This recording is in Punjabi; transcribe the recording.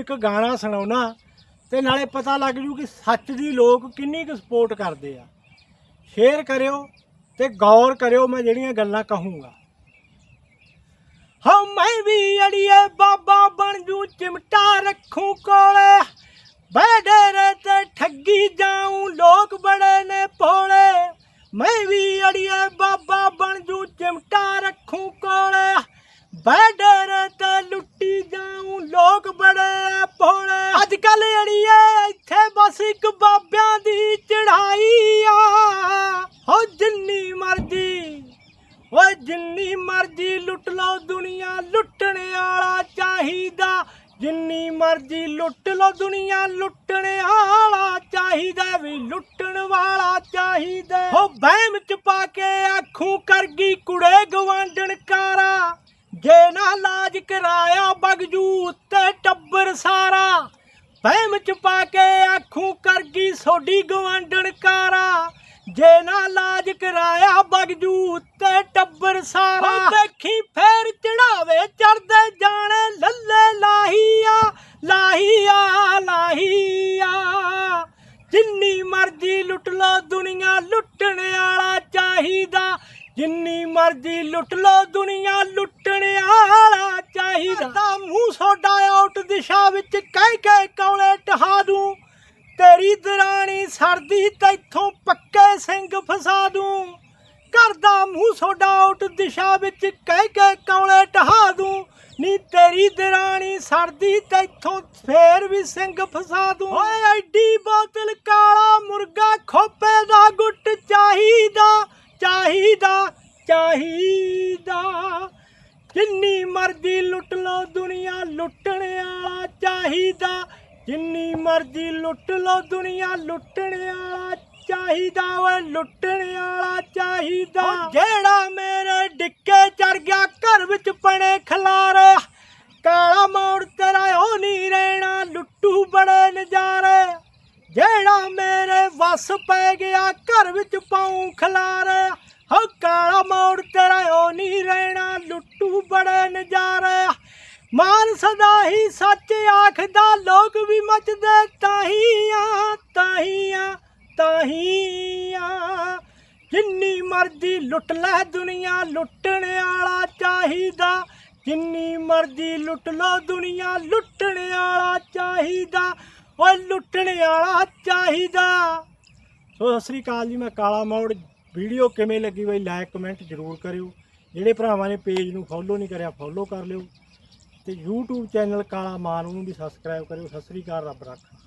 ਇੱਕ ਗਾਣਾ ਸੁਣਾਉਣਾ ਤੇ ਨਾਲੇ ਪਤਾ ਲੱਗ ਜੂ ਕਿ ਸੱਚ ਦੀ ਲੋਕ ਕਿੰਨੀ ਕੁ ਸਪੋਰਟ ਕਰਦੇ ਆ। ਸ਼ੇਅਰ ਕਰਿਓ ਤੇ ਗੌਰ ਕਰਿਓ, ਮੈਂ ਜਿਹੜੀਆਂ ਗੱਲਾਂ ਕਹੂੰਗਾ। ਹਾਂ ਮੈਂ ਵੀ ਅੜੀਏ, ਬਾਬਾ ਬਣ ਜੂ, ਚਿਮਟਾ ਰੱਖੂ ਕੋਲੇ। ਬੈ ਤੇ ਠੱਗੀ ਜਾਊਂ, ਲੋਕ ਬੜੇ ਨੇ ਭੋਲੇ। ਮੈਂ ਵੀ ਅੜੀਏ, ਬਾਬਾ ਬਣ ਜੂ, ਚਿਮਟਾ ਰੱਖੂ ਕੋਲੇ। ਬੈ ਹੋ ਜਿੰਨੀ ਮਰਜ਼ੀ, ਓਏ ਜਿੰਨੀ ਮਰਜ਼ੀ ਲੁੱਟ ਲਓ ਦੁਨੀਆ, ਲੁੱਟਣ ਵਾਲਾ ਚਾਹੀਦਾ। ਜਿੰਨੀ ਮਰਜ਼ੀ ਲੁੱਟ ਲਓ ਦੁਨੀਆ, ਲੁੱਟਣ ਵਾਲਾ ਚਾਹੀਦਾ ਵੀ ਲੁੱਟਣ ਵਾਲਾ ਚਾਹੀਦਾ ਹੋ। ਬਹਿਮ ਚ ਪਾ ਕੇ ਆਖੂ ਕਰ ਗਈ ਕੁੜੇ ਗਵਾਂਢਣ ਕਾਰਾ। ਜੇ ਨਾ ਲਾਜ ਕਰਾਇਆ ਬਗਜੂ ਉੱਤੇ ਟੱਬਰ ਸਾਰਾ। ਵਹਿਮ ਚ ਪਾ ਕੇ ਆਖੂ ਕਰ ਗਈ ਸੋਡੀ ਗਵਾਂਢਣ ਕਾਰਾ। ਜੇ ਨਾ ਲਾਜ ਕਰਾਇਆ ਬਗਜੂ ਉੱਤੇ ਟੱਬਰ ਸਾਰਾ ਦੇਖੀ ਫੇਰ ਚੜਾਵੇ ਚੜਦੇ ਜਾਣੇ ਲੱਲੇ ਲਾਹੀਆ ਲਾਹੀਆ ਲਾਹੀਆ। ਜਿੰਨੀ ਮਰਜ਼ੀ ਲੁੱਟ ਲੋ ਦੁਨੀਆ ਲੁੱਟਣ ਵਾਲਾ ਚਾਹੀਦਾ। ਜਿੰਨੀ ਮਰਜ਼ੀ ਲੁੱਟ ਲੋ ਦੁਨੀਆ ਲੁੱਟਣ ਵਾਲਾ ਚਾਹੀਦਾ। ਤਾਂ ਮੂੰਹ ਸੋਡਾ ਆਊਟ ਦਿਸ਼ਾ ਵਿੱਚ ਕਹਿ ਕੇ ਕੌਲੇ ਟਹਾ ਦੂੰ। ਤੇਰੀ ਦਰਾਣੀ ਸਰਦੀ ਤੈਥੋਂ ਪੱਕੇ ਸਿੰਘ ਫਸਾ ਦੂੰ। ਦਾ ਮੂੰਹ ਸੋਡਾ ਆਊਟ ਦਿਸ਼ਾ ਵਿੱਚ ਕਹਿ ਕੇ ਕੌਲੇ ਟਹਾ ਦੂੰ। ਨੀ ਤੇਰੀ ਦਰਾਣੀ ਸਰਦੀ ਤੈਥੋਂ ਫੇਰ ਵੀ ਸਿੰਘ ਫਸਾ ਦੂੰ। ਓਏ ਐਡੀ ਬੋਤਲ ਕਾਲਾ ਮੁਰਗਾ ਖੋਪੇ ਦਾ ਗੁੱਟ ਚਾਹੀਦਾ ਚਾਹੀਦਾ ਚਾਹੀਦਾ। ਜਿੰਨੀ ਮਰਜ਼ੀ ਲੁੱਟ ਲਓ ਦੁਨੀਆ ਲੁੱਟਣ ਵਾਲਾ ਚਾਹੀਦਾ। ਜਿੰਨੀ ਮਰਜ਼ੀ ਲੁੱਟ ਲਓ ਦੁਨੀਆ ਲੁੱਟਣ ਵਾਲਾ ਚਾਹੀਦਾ ਓਏ ਲੁੱਟਣ ਵਾਲਾ ਚਾਹੀਦਾ। ਜਿਹੜਾ ਮੇਰੇ ਡਿੱਕੇ ਚੜ ਗਿਆ, ਘਰ ਵਿੱਚ ਪਣੇ ਖਲਾਰੇ, ਕਾਲਾ ਮੋੜ ਤੇਰਾ ਉਹ ਨਹੀਂ ਰਹਿਣਾ, ਲੁੱਟੂ ਬੜੇ ਨਜ਼ਾਰੇ। ਜਿਹੜਾ ਮੇਰੇ ਵਸ ਪੈ ਗਿਆ, ਘਰ ਵਿੱਚ ਪਾਉ ਖਲਾਰੇ ਹੋ ਕਾਲਾ ਮੋੜ ਤੇਰਾ ਉਹ ਨਹੀਂ ਰਹਿਣਾ, ਲੁੱਟੂ ਬੜੇ ਨਜ਼ਾਰੇ। ਮਾਨ ਸਦਾ ਹੀ ਸੱਚ ਆਖਦਾ, ਲੋਕ ਵੀ ਮਚਦੇ, ਤਾਹੀਆਂ ਤਾਹੀਆਂ ਤਾਹੀਆਂ। ਜਿੰਨੀ ਮਰਜ਼ੀ ਲੁੱਟ ਲੈ ਦੁਨੀਆ, ਲੁੱਟਣ ਵਾਲਾ ਚਾਹੀਦਾ। ਜਿੰਨੀ ਮਰਜ਼ੀ ਲੁੱਟ ਲੋ ਦੁਨੀਆ, ਲੁੱਟਣ ਵਾਲਾ ਚਾਹੀਦਾ। ਓਏ ਲੁੱਟਣ ਵਾਲਾ ਚਾਹੀਦਾ। ਸੋ ਸਤਿ ਸ੍ਰੀ ਅਕਾਲ ਜੀ, ਮੈਂ ਕਾਲਾ ਮੋੜ। ਵੀਡੀਓ ਕਿਵੇਂ ਲੱਗੀ ਬਈ ਲਾਈਕ ਕਮੈਂਟ ਜ਼ਰੂਰ ਕਰਿਓ। ਜਿਹੜੇ ਭਰਾਵਾਂ ਨੇ ਪੇਜ ਨੂੰ ਫੋਲੋ ਨਹੀਂ ਕਰਿਆ ਫੋਲੋ ਕਰ ਲਿਓ। ਤੇ YouTube ਚੈਨਲ ਕਾਲਾ ਮਾਨ ਨੂੰ ਵੀ ਸਬਸਕ੍ਰਾਈਬ ਕਰਿਓ। ਸਤਿ ਸ੍ਰੀ ਅਕਾਲ ਰੱਬ ਰੱਖਾ।